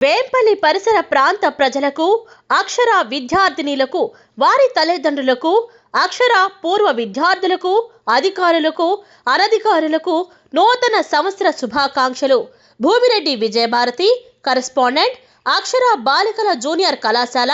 వేంపల్లి పరిసర ప్రాంత ప్రజలకు అక్షర విద్యార్థినిలకు వారి తల్లిదండ్రులకు అక్షర పూర్వ విద్యార్థులకు అధికారులకు అనధికారులకు నూతన సంవత్సర శుభాకాంక్షలు. భూమిరెడ్డి విజయభారతి కరెస్పాండెంట్ అక్షర బాలికల జూనియర్ కళాశాల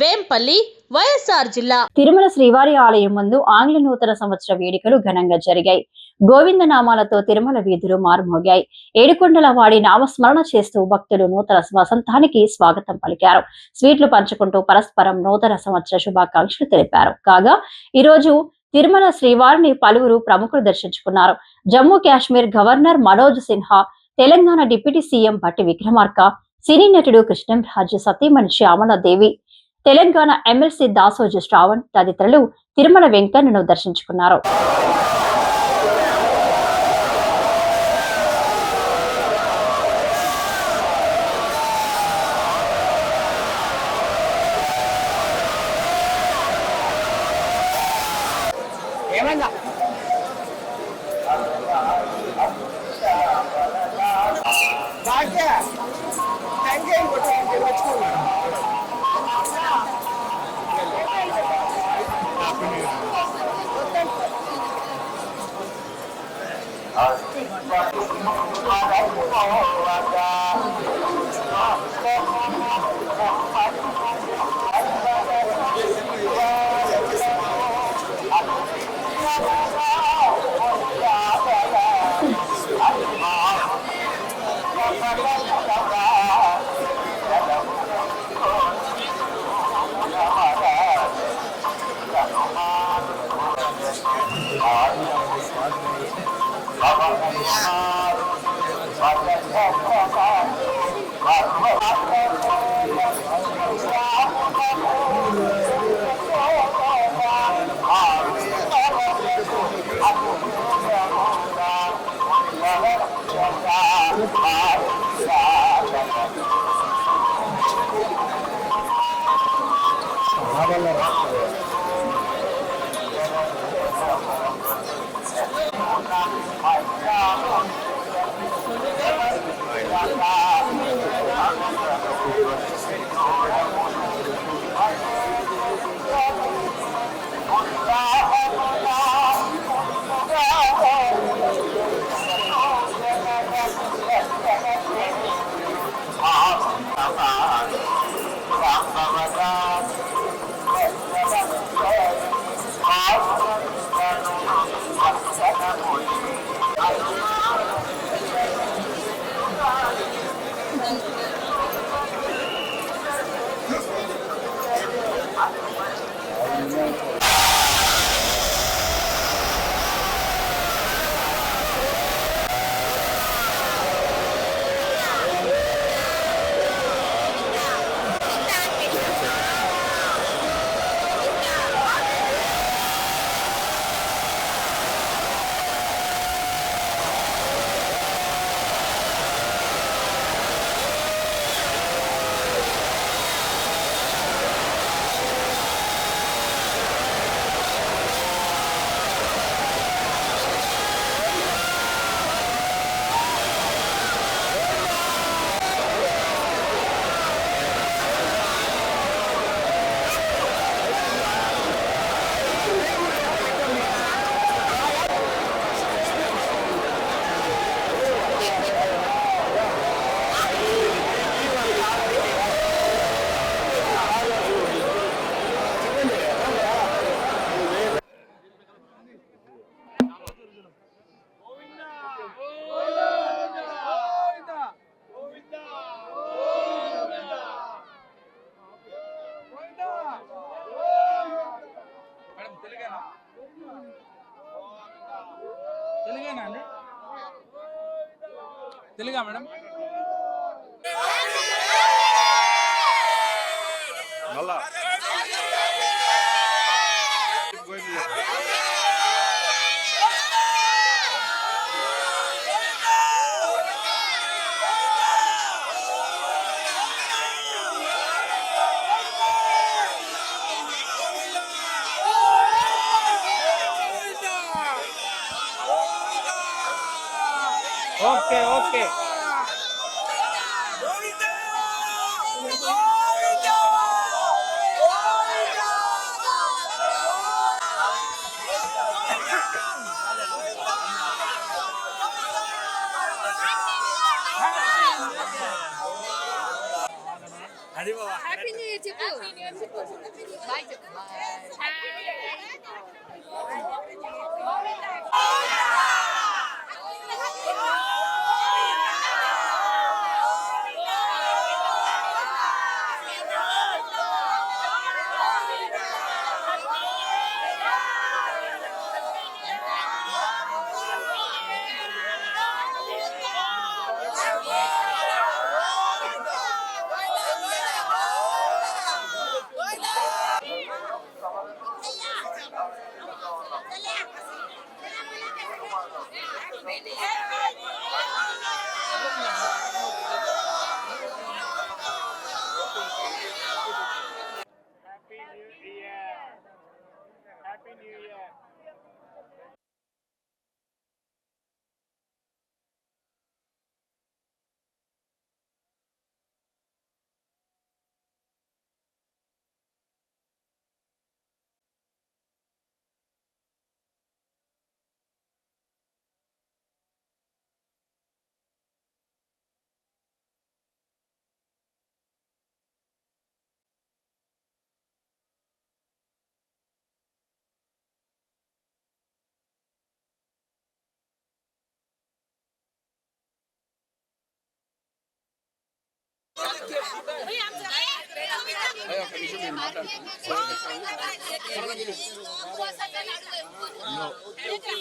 వేంపల్లి వైఎస్ఆర్ జిల్లా తిరుమల శ్రీవారి ఆలయం ముందు ఆంగ్ల నూతన సంవత్సర వేడుకలు ఘనంగా జరిగాయి. గోవింద నామాలతో తిరుమల వీధులు మారుమోగాయి. ఏడుకొండల వాడి నామస్మరణ చేస్తూ భక్తులు నూతన వసంతానికి స్వాగతం పలికారు. స్వీట్లు పంచుకుంటూ పరస్పరం నూతన సంవత్సర శుభాకాంక్షలు తెలిపారు. కాగా ఈ రోజు తిరుమల శ్రీవారిని పలువురు ప్రముఖులు దర్శించుకున్నారు. Jammu Kashmir governor Manoj Sinha Telangana deputy CM Bhatti Vikramarka సినీ నటుడు కృష్ణం రాజు సతీమణి శ్యామలదేవి తెలంగాణ ఎమ్మెల్సీ దాసోజు శ్రావణ్ తదితరులు తిరుమల వెంకన్నను దర్శించుకున్నారు. తెలుగా మేడం మళ్ళా okay okay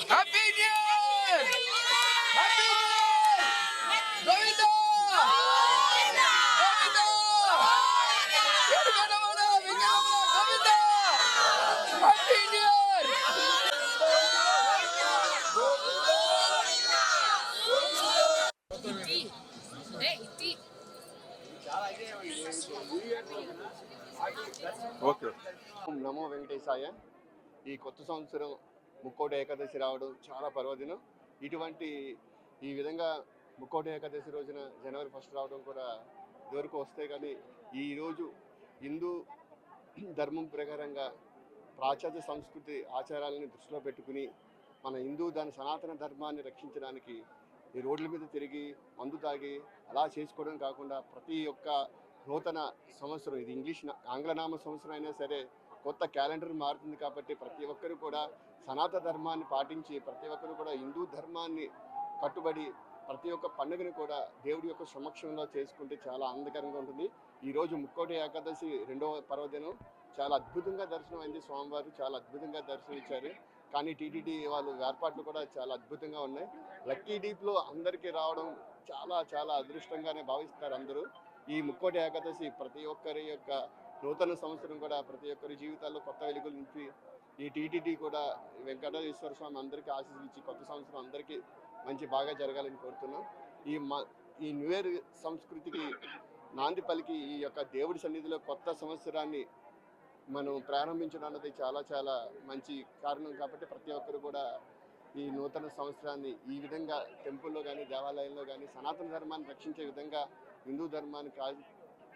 happy new year happy Govinda Govinda ఏడుకొండవాడ Venkataramana Govinda happy new year ఓం నమో ఈ కొత్త సంవత్సరం ముక్కోటి ఏకాదశి రావడం చాలా పర్వదినం. ఇటువంటి ఈ విధంగా ముక్కోటి ఏకాదశి రోజున జనవరి ఫస్ట్ రావడం కూడా ఇదివరకు వస్తే కానీ ఈరోజు హిందూ ధర్మం ప్రకారంగా పాశ్చాత్య సంస్కృతి ఆచారాలను దృష్టిలో పెట్టుకుని మన హిందూ దాని సనాతన ధర్మాన్ని రక్షించడానికి ఈ రోడ్ల మీద తిరిగి మందు తాగి అలా చేసుకోవడం కాకుండా ప్రతి ఒక్క నూతన సంవత్సరం. ఇది ఇంగ్లీష్ ఆంగ్లనామ సంవత్సరం అయినా సరే కొత్త క్యాలెండర్ మారుతుంది కాబట్టి ప్రతి ఒక్కరు కూడా సనాతన ధర్మాన్ని పాటించి ప్రతి ఒక్కరు కూడా హిందూ ధర్మాన్ని కట్టుబడి ప్రతి ఒక్క పండుగను కూడా దేవుడి యొక్క సమక్షంలో చేసుకుంటే చాలా ఆనందకరంగా ఉంటుంది. ఈరోజు ముక్కోటి ఏకాదశి రెండవ పర్వదినం చాలా అద్భుతంగా దర్శనం అయింది స్వామివారు. చాలా అద్భుతంగా దర్శనం ఇచ్చారు కానీ టీటీడీ వాళ్ళు ఏర్పాట్లు కూడా చాలా అద్భుతంగా ఉన్నాయి. లక్కీ డీప్లో అందరికీ రావడం చాలా చాలా అదృష్టంగానే భావిస్తారు అందరూ. ఈ ముక్కోటి ఏకాదశి ప్రతి ఒక్కరి యొక్క నూతన సంవత్సరం కూడా ప్రతి ఒక్కరి జీవితాల్లో కొత్త వెలుగులు నింపి ఈ టీటీడీ కూడా వెంకటేశ్వర స్వామి అందరికీ ఆశీస్సులు ఇచ్చి కొత్త సంవత్సరం అందరికీ మంచి బాగా జరగాలని కోరుతున్నాం. ఈ మా ఈ న్యూ ఇయర్ సంస్కృతికి నాంది పలికి ఈ యొక్క దేవుడి సన్నిధిలో కొత్త సంవత్సరాన్ని మనం ప్రారంభించడం అన్నది చాలా చాలా మంచి కారణం కాబట్టి ప్రతి ఒక్కరు కూడా ఈ నూతన సంవత్సరాన్ని ఈ విధంగా టెంపుల్లో కానీ దేవాలయంలో కానీ సనాతన ధర్మాన్ని రక్షించే విధంగా హిందూ ధర్మాన్ని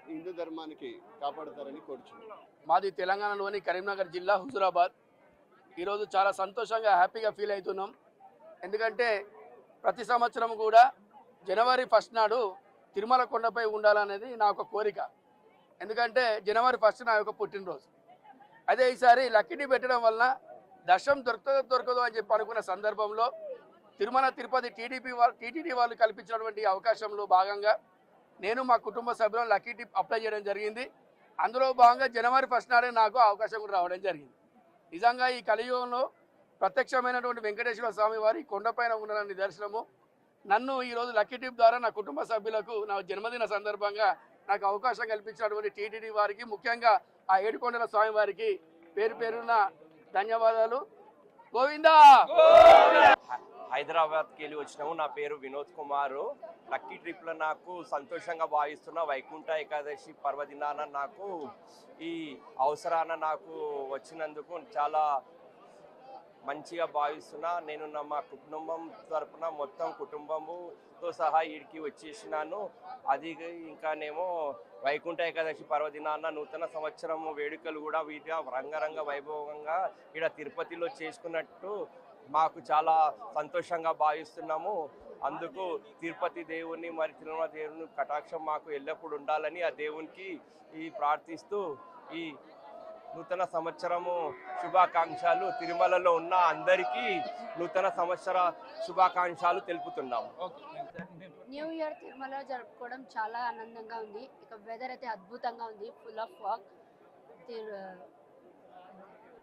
హిందూ ధర్మానికి కాపాడతారని కోరుచున్నాను మాది తెలంగాణలోని కరీంనగర్ జిల్లా హుజురాబాద్. ఈరోజు చాలా సంతోషంగా హ్యాపీగా ఫీల్ అవుతున్నాం. ఎందుకంటే ప్రతి సంవత్సరం కూడా జనవరి ఫస్ట్ నాడు తిరుమల కొండపై ఉండాలనేది నా ఒక కోరిక. ఎందుకంటే జనవరి ఫస్ట్ నా యొక్క పుట్టినరోజు. అదే ఈసారి లక్కీని పెట్టడం వలన దర్శనం దొరుకుతుందో దొరకదు అని చెప్పి అనుకున్న సందర్భంలో తిరుమల తిరుపతి టీడీపీ వాళ్ళు టీటీడీ వాళ్ళు కల్పించినటువంటి అవకాశంలో భాగంగా నేను మా కుటుంబ సభ్యులను లక్కీ టిప్ అప్లై చేయడం జరిగింది. అందులో భాగంగా జనవరి ఫస్ట్ నాడే నాకు అవకాశం కూడా రావడం జరిగింది. నిజంగా ఈ కలియుగంలో ప్రత్యక్షమైనటువంటి వెంకటేశ్వర స్వామి వారి కొండపైన ఉన్న నిదర్శనము. నన్ను ఈరోజు లక్కీ టిప్ ద్వారా నా కుటుంబ సభ్యులకు నా జన్మదిన సందర్భంగా నాకు అవకాశం కల్పించినటువంటి టీటీడీ వారికి ముఖ్యంగా ఆ ఏడుకొండల స్వామి వారికి పేరు పేరున ధన్యవాదాలు. గోవిందా! హైదరాబాద్కి వెళ్ళి వచ్చినాము. నా పేరు వినోద్ కుమార్. లక్కీ ట్రిప్లో నాకు సంతోషంగా భావిస్తున్న వైకుంఠ ఏకాదశి పర్వదినాన నాకు ఈ అవసరాన నాకు వచ్చినందుకు చాలా మంచిగా భావిస్తున్నా. నేను నా మా కుటుంబం తరపున మొత్తం కుటుంబముతో సహా ఇడికి వచ్చేసినాను. అది ఇంకానేమో వైకుంఠ ఏకాదశి పర్వదినాన నూతన సంవత్సరం వేడుకలు కూడా వీటిగా రంగరంగ వైభవంగా ఇక్కడ తిరుపతిలో చేసుకున్నట్టు మాకు చాలా సంతోషంగా భావిస్తున్నాము. అందుకు తిరుపతి దేవుని మరి తిరుమల దేవుని కటాక్షం మాకు ఎల్లప్పుడూ ఉండాలని ఆ దేవునికి ఈ ప్రార్థిస్తూ ఈ నూతన సంవత్సరము శుభాకాంక్షలు తిరుమలలో ఉన్న అందరికీ నూతన సంవత్సర శుభాకాంక్షలు తెలుపుతున్నాము. న్యూ ఇయర్ తిరుమల జరుపుకోవడం చాలా ఆనందంగా ఉంది. ఇక వెదర్ అయితే అద్భుతంగా ఉంది. ఫుల్ ఆఫ్ ఫాగ్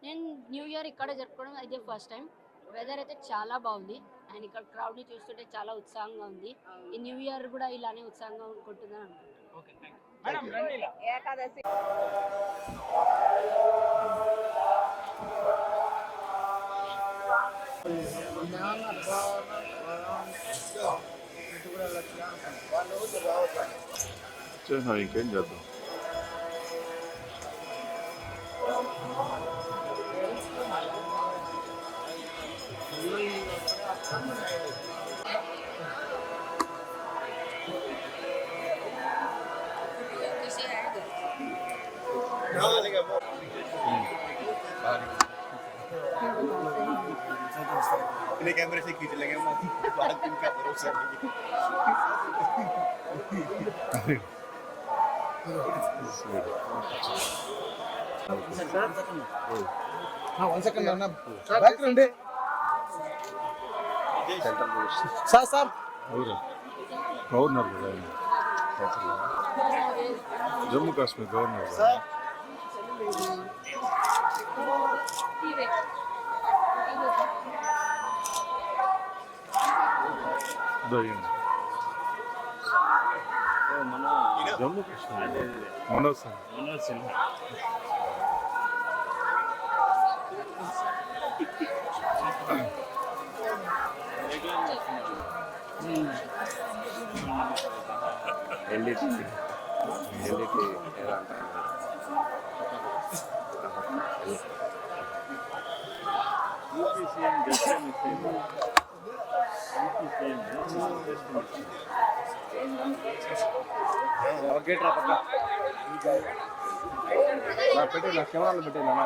నేను న్యూ ఇయర్ ఇక్కడ జరుపుకోవడం అయితే ఫస్ట్ టైం వెదర్ అయితే చాలా బాగుంది. అండ్ ఇక్కడ క్రౌడ్ని చూస్తుంటే చాలా ఉత్సాహంగా ఉంది. ఈ న్యూ ఇయర్ కూడా ఇలానే ఉత్సాహంగా ఉంటుందని అనుకుంటున్నాను. మేడం రండి ఇలా. చేసినాం ఇంకేం చేద్దాం. अपने कैमरे से खींच लेंगे हम बाद दिन का भरोसा नहीं हाँ वन सेकंड ना बैक रंडे సార్ ఎవరు గవర్నర్ కదా ఆయన. జమ్మూ కాశ్మీర్ గవర్నర్ కదా. ఇదో ఈయన. జమ్మూ కాశ్మీర్ మనోజ్ సింగ్. ఎల్ఈటి ఎల్ఈటి ఎలా అంటారు నా పెట్టి నా కెమెరాలో పెట్టేనా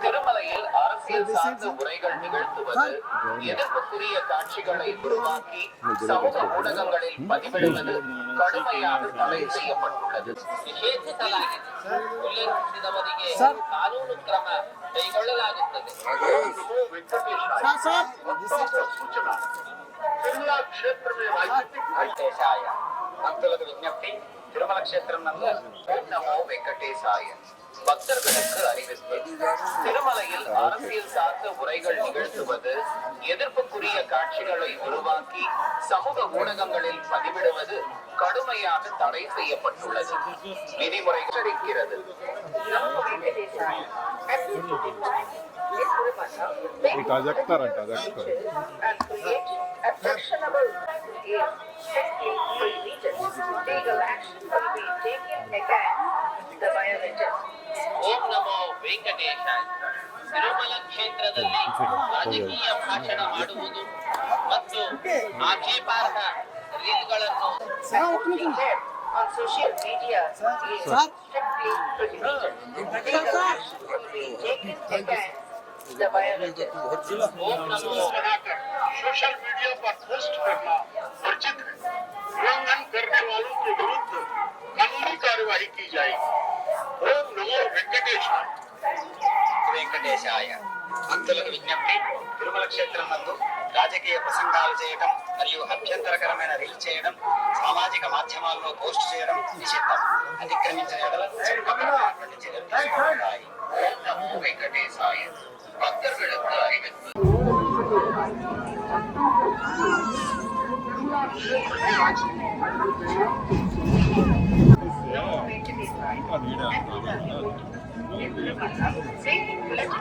திருமலையில் அரசியல் சார்ந்த உரைகள் நிகழ்த்துவது எதிர்ப்புக்குரிய காட்சிகளை உருவாக்கி சமூக ஊடகங்களில் பதிவிடுவது ಕಡುಮೆಯಾಗಿ ತಡೆ செய்யப்பட்டுள்ளது ನಿಷೇಧಿಸಲಾಗಿದೆ ಉಲ್ಲೇಖಿಸಿದವರಿಗೆ ಕಾನೂನು ಕ್ರಮ ಕೈಗೊಳ್ಳಲಾಗುತ್ತದೆ ಸೂಚನಾ తిరుమల క్షేత్రమే వెంకటేశాయ భక్తులకు విజ్ఞప్తి తిరుమల క్షేత్రం నందు ఓం నమో వెంకటేశాయ பக்தர்களுக்கு அறிவித்தது திருமலையில் அரசியல் சார்ந்த உரைகள் நிகழ்த்துவது எதிர்ப்புக்குரிய காட்சிகளை உருவாக்கி சமூக ஊடகங்களில் பதிவிடுவது கடுமையாக தடை செய்யப்பட்டுள்ளது. விதிமுறை எச்சரிக்கிறது. Legal action will be taken against the violators. ಓಂ ನಮೋ ವೆಂಕಟೇಶಾಯ ತಿರುಮಲ ಕ್ಷೇತ್ರದಲ್ಲಿ ರಾಜಕೀಯ ಭಾಷಣ ಮಾಡುವುದು ಮತ್ತು ಆಕ್ಷೇಪಾರ್ಹ ರೀಲ್ಗಳನ್ನು on social media is strictly prohibited. Legal action will be taken against the violators. ओम नमो बनाकर सोशल मीडिया पर पोस्ट करना वर्जित है उल्लंघन करने वालों के विरुद्ध कानूनी कार्यवाही की जाएगी ओम नमो वेंकटेशाय వెంకటేశాయ. భక్తులకు విజ్ఞప్తి. తిరుమల క్షేత్రం నందు రాజకీయ ప్రసంగాలు చేయడం మరియు అభ్యంతరకరమైన రీల్ చేయడం సామాజిక మాధ్యమాల్లో పోస్ట్ చేయడం నిషిద్ధం. అతిక్రమించిన చట్టపరమైనటువంటి వెంకటేశాయ. భక్తులకు அறிவித்து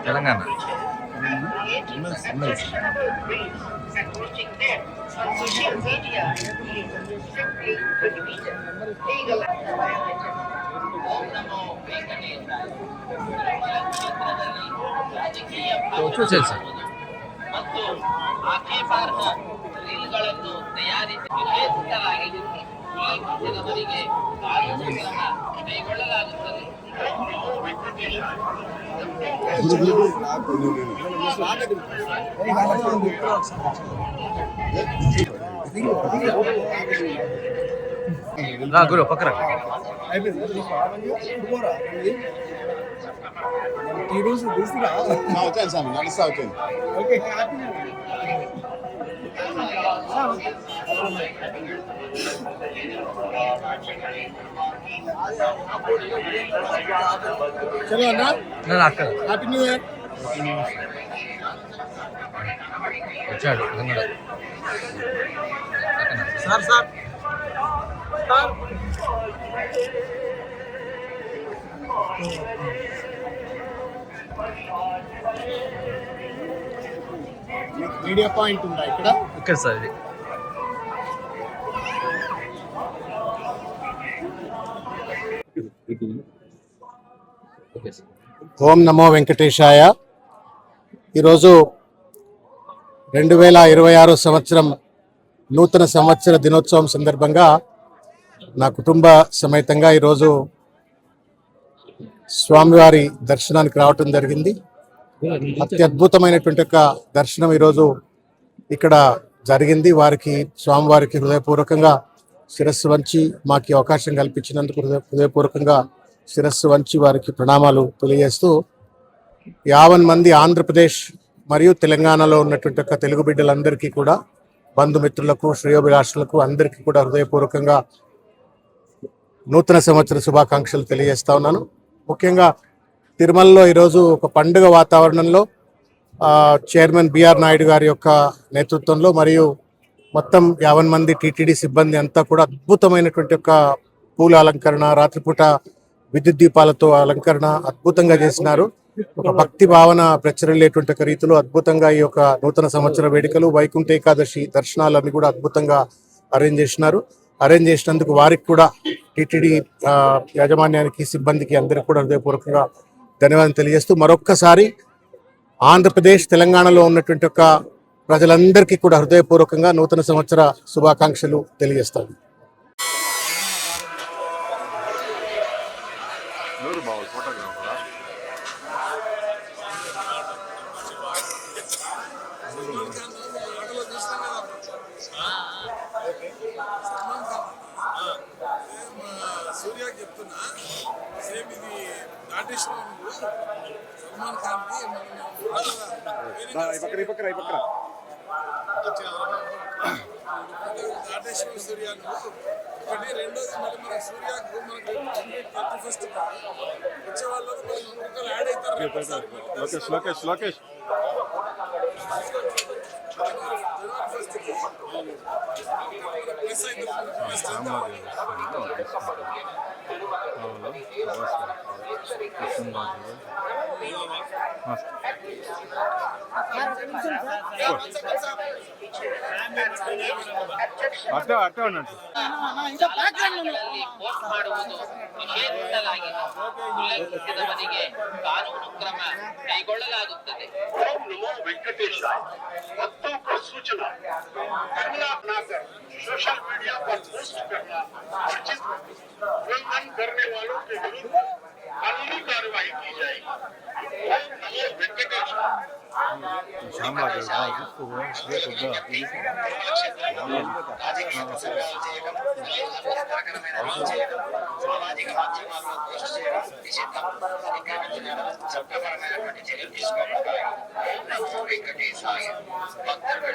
తెలంగాణ చూసేది సార్ ಮತ್ತು ಆಕ್ಷೇಪಾರ್ಹ ರೀಲ್ಗಳನ್ನು ತಯಾರಿಸಿ ನಿಷೇಧಿಸಲಾಗಿದೆ ಈ ಜನವರಿಗೆ నా గురు పక్కన ఈరోజు తీసుకురా వచ్చాను స్వామి నడుస్తా వచ్చాను ఓకే చలో అన్న? Happy new year sir. Sir. Media point ఉందా ఇక్కడ? ఇక్కడ సార్ ఇది. ఓం నమో వెంకటేశాయ. ఈరోజు రెండు వేల ఇరవై ఆరు సంవత్సరం నూతన సంవత్సర దినోత్సవం సందర్భంగా నా కుటుంబ సమేతంగా ఈరోజు స్వామివారి దర్శనానికి రావటం జరిగింది. అత్యద్భుతమైనటువంటి యొక్క దర్శనం ఈరోజు ఇక్కడ జరిగింది. వారికి స్వామివారికి హృదయపూర్వకంగా శిరస్సు వంచి మాకు అవకాశం కల్పించినందుకు హృదయ హృదయపూర్వకంగా శిరస్సు వంచి వారికి ప్రణామాలు తెలియజేస్తూ యావన్ మంది ఆంధ్రప్రదేశ్ మరియు తెలంగాణలో ఉన్నటువంటి యొక్క తెలుగు బిడ్డలందరికీ కూడా బంధుమిత్రులకు శ్రేయోభిలాషులకు అందరికీ కూడా హృదయపూర్వకంగా నూతన సంవత్సర శుభాకాంక్షలు తెలియజేస్తా ఉన్నాను. ముఖ్యంగా తిరుమలలో ఈరోజు ఒక పండుగ వాతావరణంలో చైర్మన్ బిఆర్ నాయుడు గారి యొక్క నేతృత్వంలో మరియు మొత్తం యావన్ మంది టీటీడీ సిబ్బంది అంతా కూడా అద్భుతమైనటువంటి ఒక పూల అలంకరణ రాత్రిపూట విద్యుత్ దీపాలతో అలంకరణ అద్భుతంగా చేసినారు. ఒక భక్తి భావన ప్రచురలేటువంటి ఒక రీతిలో అద్భుతంగా ఈ యొక్క నూతన సంవత్సర వేడుకలు వైకుంఠ ఏకాదశి దర్శనాలన్నీ కూడా అద్భుతంగా అరేంజ్ చేసినారు. అరేంజ్ చేసినందుకు వారికి కూడా టీటీడీ యాజమాన్యానికి సిబ్బందికి అందరికీ కూడా హృదయపూర్వకంగా ధన్యవాదాలు తెలియజేస్తూ మరొక్కసారి ఆంధ్రప్రదేశ్ తెలంగాణలో ఉన్నటువంటి ఒక ప్రజలందరికీ కూడా హృదయపూర్వకంగా నూతన సంవత్సర శుభాకాంక్షలు తెలియజేస్తాను. సూర్య చెప్తున్నా సేమ్ ఇది నాటేశ్వరం ఈ పక్కన ఈ పక్కన ఈ పక్కన. నాటేశ్వరం సూర్య ఒకటి రెండోది మళ్ళీ మన సూర్యకు మనకు థర్టీ ఫస్ట్ వచ్చే వాళ్ళు ఒకరు యాడ్ అవుతారు. లోకేష్ లోకేష్ లోకేష్. జనవరి ಅಟ್ಟ ಅಟ್ಟ ಉಂಟು. ಪೋಸ್ಟ್ ಮಾಡುವುದು ನಿಷೇಧಿಸಲಾಗಿದೆ ಉಲ್ಲಂಘಿಸಿದವರಿಗೆ ಕಾನೂನು ಕ್ರಮ ಕೈಗೊಳ್ಳಲಾಗುತ್ತದೆ ನಮೋ ವೆಂಕಟೇಶ ಮತ್ತು ಸೂಚನಾ ಕಮಲಾ ನಾಗರ್ सोशल मीडिया पर पोस्ट करना उचित उल्लंघन करने वालों के சாம்பார் సామాజిక మాధ్యమాల్లో పోస్ట్ చేయడం నిషిద్ధం చట్టపరమైనటువంటి చర్యలు తీసుకోబడతాయి వెంకటేశాయ భక్తుడు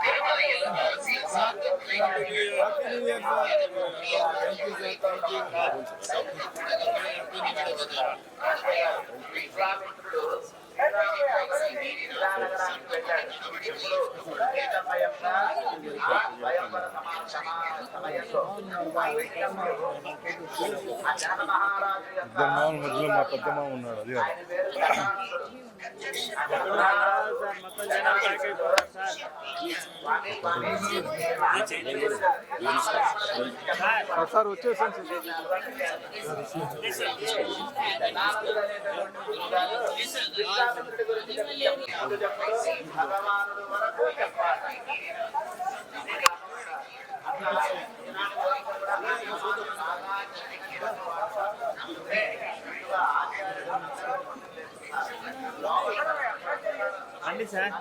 తిరుమలయ్యలో அரசியல் சார்ந்த நிலைகள் ఇద్దరు మామూలు మధ్యలో మా పెద్ద మామ ఉన్నాడు అది సార్ వచ్చేసాను భగవానుడు వరకు చెప్పాలి రండి సార్.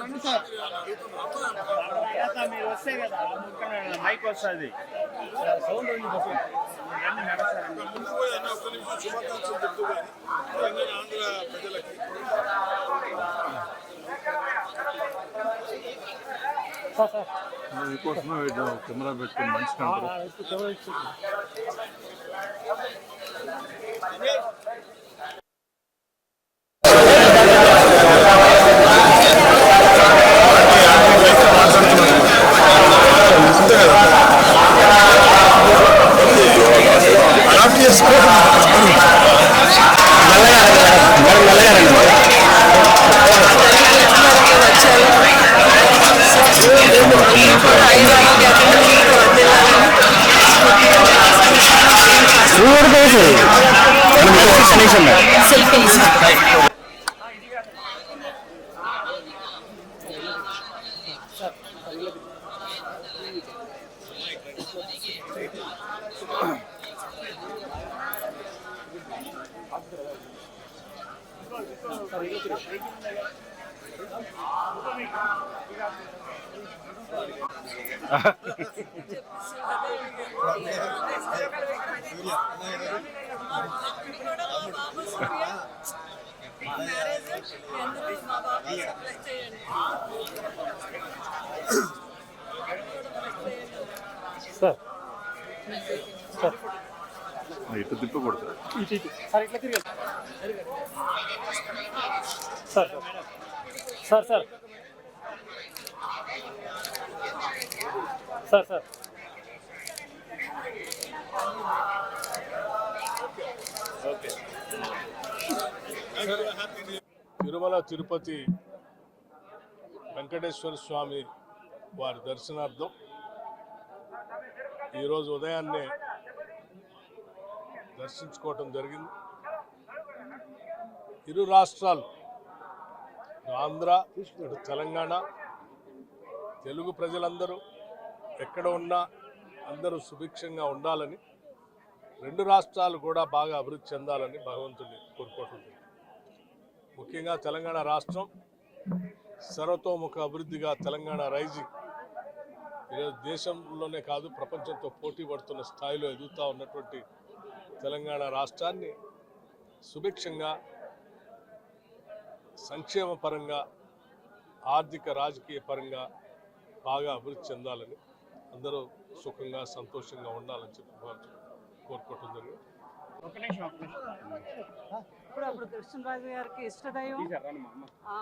రండి సార్. మీరు వస్తే కదా మైక్ వస్తుంది. సౌండ్ రండి. మీకోసమే కెమెరా పెట్టుకుని మంచి ఇటు తిప్పకూడదు sir. Sir sir. Sir sir. Tirumala Tirupati Venkateswara స్వామి వారి దర్శనార్థం ఈరోజు ఉదయాన్నే దర్శించుకోవటం జరిగింది. ఇరు రాష్ట్రాలు ఆంధ్ర ఇటు తెలంగాణ తెలుగు ప్రజలందరూ ఎక్కడ ఉన్నా అందరూ సుభిక్షంగా ఉండాలని రెండు రాష్ట్రాలు కూడా బాగా అభివృద్ధి చెందాలని భగవంతుడిని కోరుకుంటుంది ముఖ్యంగా తెలంగాణ రాష్ట్రం సర్వతోముఖ అభివృద్ధిగా తెలంగాణ రైజింగ్ ఈరోజు దేశంలోనే కాదు ప్రపంచంతో పోటీ పడుతున్న స్థాయిలో ఎదుగుతూ ఉన్నటువంటి తెలంగాణ రాష్ట్రాన్ని సుభిక్షంగా సంక్షేమ పరంగా ఆర్థిక రాజకీయ పరంగా బాగా అభివృద్ధి చెందాలని అందరూ సుఖంగా సంతోషంగా ఉండాలని చెప్పి కోరుకోవటం జరిగింది. ఒక నిమిషం ఒక నిమిషం. ఇప్పుడు అప్పుడు కృష్ణరాజు గారికి ఇష్టదైవం ఆ,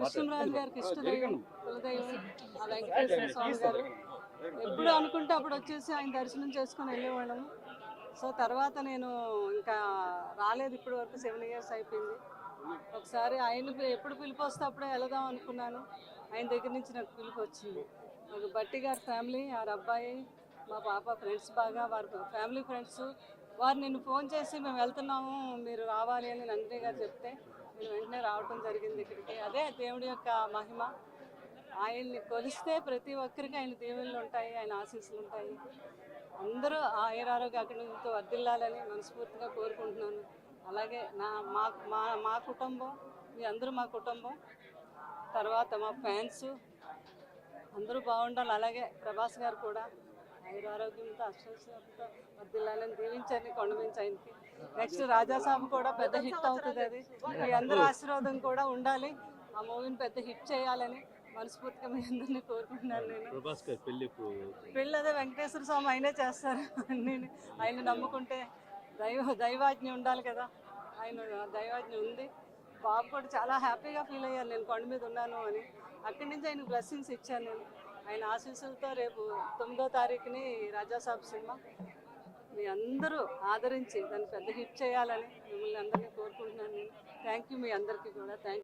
కృష్ణరాజు గారికి ఇష్టదైవం కులదైవం ఆ వెంకటేశ్వర స్వామి గారు. ఎప్పుడు అనుకుంటే అప్పుడు వచ్చేసి ఆయన దర్శనం చేసుకొని వెళ్ళేవాళ్ళము. సో తర్వాత నేను ఇంకా రాలేదు ఇప్పటి వరకు సెవెన్ ఇయర్స్ అయిపోయింది. ఒకసారి ఆయన ఎప్పుడు పిలుపు వస్తే అప్పుడే వెళదాం అనుకున్నాను. ఆయన దగ్గర నుంచి నాకు పిలుపు వచ్చింది. నాకు బట్టి గారి ఫ్యామిలీ వారి అబ్బాయి మా పాప ఫ్రెండ్స్ బాగా వారి ఫ్యామిలీ ఫ్రెండ్స్ వారు నిన్ను ఫోన్ చేసి మేము వెళ్తున్నాము మీరు రావాలి అని నందిని గారు చెప్తే నేను వెంటనే రావటం జరిగింది ఇక్కడికి. అదే దేవుడి యొక్క మహిమ. ఆయన్ని కొలిస్తే ప్రతి ఒక్కరికి ఆయన దేవుళ్ళు ఉంటాయి ఆయన ఆశీస్సులు ఉంటాయి. అందరూ ఆయురారోగ్య అక్కడితో వర్దిల్లాలని మనస్ఫూర్తిగా కోరుకుంటున్నాను. అలాగే నా మా మా మా కుటుంబం మీ అందరూ మా కుటుంబం తర్వాత మా ఫ్యాన్స్ అందరూ బాగుండాలి. అలాగే ప్రభాస్ గారు కూడా. ఆయురారోగ్యంతో అష్టంతో వర్దిల్లాలని దీవించండి కొండమించి ఆయనకి నెక్స్ట్ రాజాసాబు కూడా పెద్ద హిట్ అవుతుంది అది. మీ అందరి ఆశీర్వాదం కూడా ఉండాలి. ఆ మూవీని పెద్ద హిట్ చేయాలని మనస్ఫూర్తిగా మీ అందరినీ కోరుకుంటున్నాను నేను. పెళ్ళి పెళ్ళి అదే వెంకటేశ్వర స్వామి ఆయనే చేస్తారు. నేను ఆయన నమ్ముకుంటే దైవ దైవాజ్ఞ ఉండాలి కదా. ఆయన దైవాజ్ఞ ఉంది. బాబు కూడా చాలా హ్యాపీగా ఫీల్ అయ్యాను నేను కొండ మీద ఉన్నాను అని. అక్కడి నుంచి ఆయన బ్లెస్సింగ్స్ ఇచ్చాను నేను. ఆయన ఆశీస్సులతో రేపు తొమ్మిదో తారీఖుని రాజాసాబ్ సినిమా. మీ అందరూ ఆదరించి దాన్ని పెద్ద హిట్ చేయాలని మిమ్మల్ని అందరినీ కోరుకుంటున్నాను నేను. థ్యాంక్ యూ మీ అందరికీ కూడా. థ్యాంక్